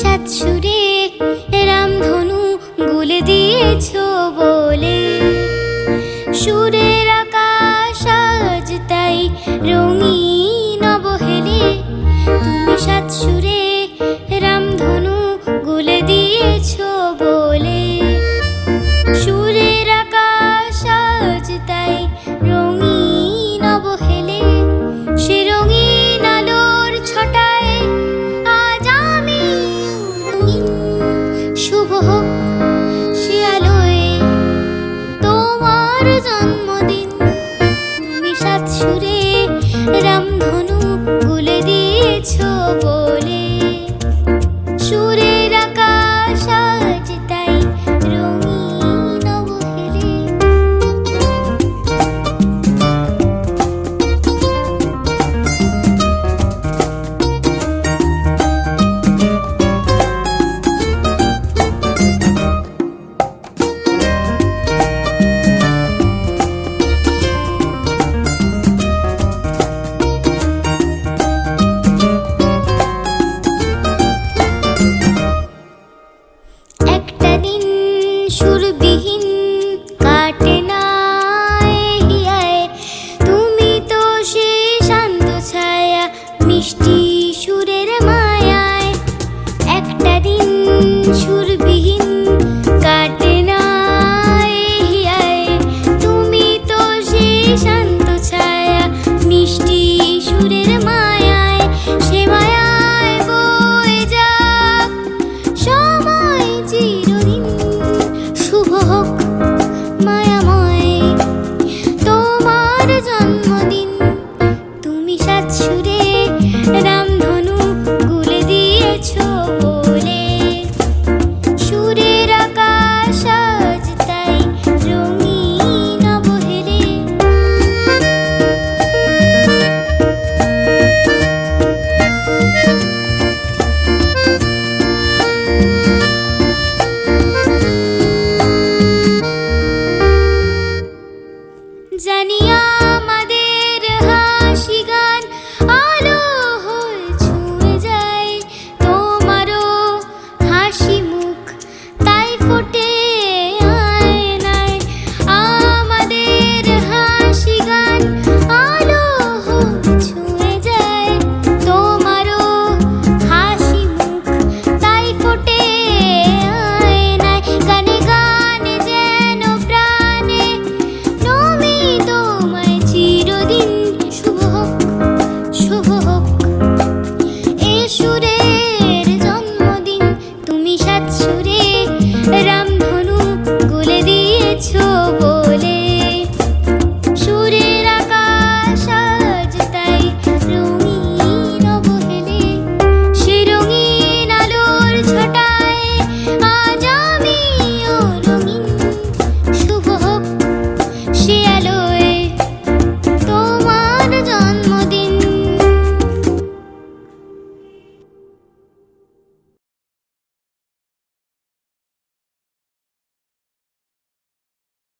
সাত সুরে রামধনু গুলে দিয়েছ বলে। সুরে হোক সে তোমার জন্মদিন। তুমি সুরে রামধনু গুলে দিয়েছ বলে। সুরে জানি